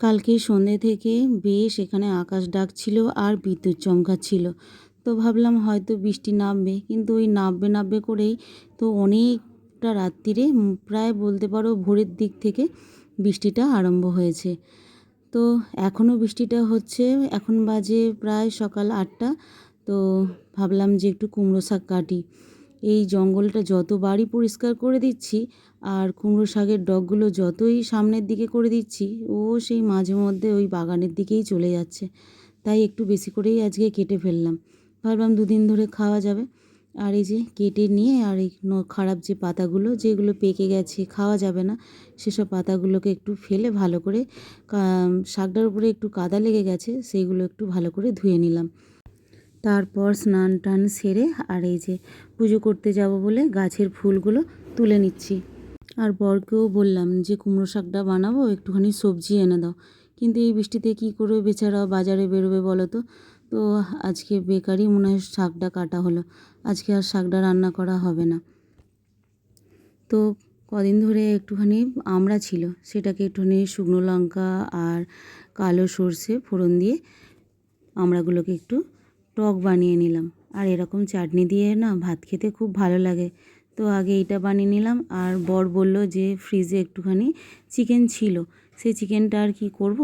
কালকে সন্ধে থেকে বেশ এখানে আকাশ ডাকছিল আর বিদ্যুৎ চমকাচ্ছিল তো ভাবলাম হয়তো বৃষ্টি নামবে, কিন্তু ওই নামবে নামবে করেই তো অনেকটা রাত্রিরে প্রায় বলতে পারো ভোরের দিক থেকে বৃষ্টিটা আরম্ভ হয়েছে। তো এখনও বৃষ্টিটা হচ্ছে, এখন বাজে প্রায় সকাল আটটা। তো ভাবলাম যে একটু কুমড়ো শাক কাটি। এই জঙ্গলটা যতবারই পরিষ্কার করে দিচ্ছি আর কুমড়ো শাকের ডগগুলো যতই সামনের দিকে করে দিচ্ছি, ও সেই মাঝে মধ্যে ওই বাগানের দিকেই চলে যাচ্ছে। তাই একটু বেশি করেই আজকে কেটে ফেললাম। ভাবলাম দুদিন ধরে খাওয়া যাবে। আর এই যে কেটে নিয়ে আর এই খারাপ যে পাতাগুলো যেগুলো পেকে গেছে, খাওয়া যাবে না, সেসব পাতাগুলোকে একটু ফেলে ভালো করে শাকটার উপরে একটু কাদা লেগে গেছে সেইগুলো একটু ভালো করে ধুয়ে নিলাম। তারপর স্নান টান সেরে আর এই যে পুজো করতে যাব বলে গাছের ফুলগুলো তুলে নিচ্ছি। আর বরকেও বললাম যে, কুমড়ো শাকটা বানাবো, একটুখানি সবজি এনে দাও। কিন্তু এই বৃষ্টিতে কী করবে বেচারা, বাজারে বেরোবে বলো তো? তো আজকে বেকারই মনে হয় শাকটা কাটা হলো। আজকে আর শাকটা রান্না করা হবে না। তো কদিন ধরে একটুখানি আমড়া ছিল, সেটাকে একটুখানি শুকনো লঙ্কা আর কালো সর্ষে ফোড়ন দিয়ে আমড়াগুলোকে একটু টক বানিয়ে নিলাম। আর এরকম চাটনি দিয়ে না ভাত খেতে খুব ভালো লাগে। তো আগে এইটা বানিয়ে নিলাম। আর বর বলল যে ফ্রিজে একটুখানি চিকেন ছিল। সেই চিকেনটা আর কি করব?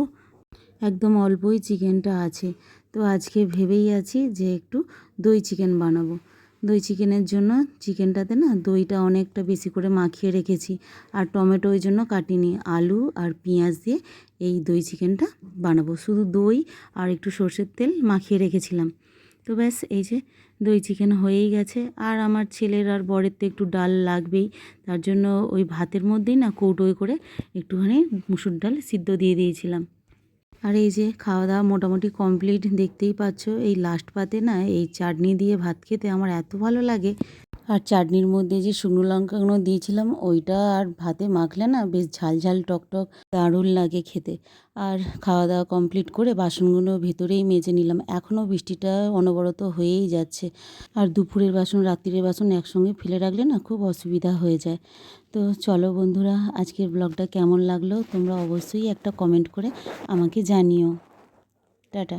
একদম অল্পই চিকেনটা আছে। তো আজকে ভেবেই আছি যে একটু দই চিকেন বানাবো। দই চিকেনের জন্য চিকেনটাতে না দইটা অনেকটা বেশি করে মাখিয়ে রেখেছি। আর টমেটো ওই জন্য কাটিনি। আলু আর পেঁয়াজ দিয়ে এই দই চিকেনটা বানাবো। শুধু দই আর একটু সর্ষের তেল মাখিয়ে রেখেছিলাম। তো ব্যাস, এই যে দই চিকেন হয়েই গেছে। আর আমার ছেলের আর বরের তো একটু ডাল লাগবেই। তার জন্য ওই ভাতের মধ্যেই না কৌটোয় করে একটুখানি মুসুর ডাল সিদ্ধ দিয়ে দিয়েছিলাম। আর এই যে খাওয়া দাওয়া মোটামুটি কমপ্লিট দেখতেই পাচ্ছ, এই লাস্ট পাতে না এই চাটনি দিয়ে ভাত খেতে আমার এত ভালো লাগে। আর চাটনির মধ্যে যে শুকনো লঙ্কাগুলো দিয়েছিলাম, ওইটা আর ভাতে মাখলে না বেশ ঝাল ঝাল টক টক দারুণ লাগে খেতে। আর খাওয়া দাওয়া কমপ্লিট করে বাসনগুলো ভেতরেই মেজে নিলাম। এখনও বৃষ্টিটা অনবরত হয়েই যাচ্ছে। আর দুপুরের বাসন রাত্রিরের বাসন একসঙ্গে ফেলে রাখলে না খুব অসুবিধা হয়ে যায়। তো চলো বন্ধুরা, আজকের ব্লগটা কেমন লাগল তোমরা অবশ্যই একটা কমেন্ট করে আমাকে জানিও। টাটা।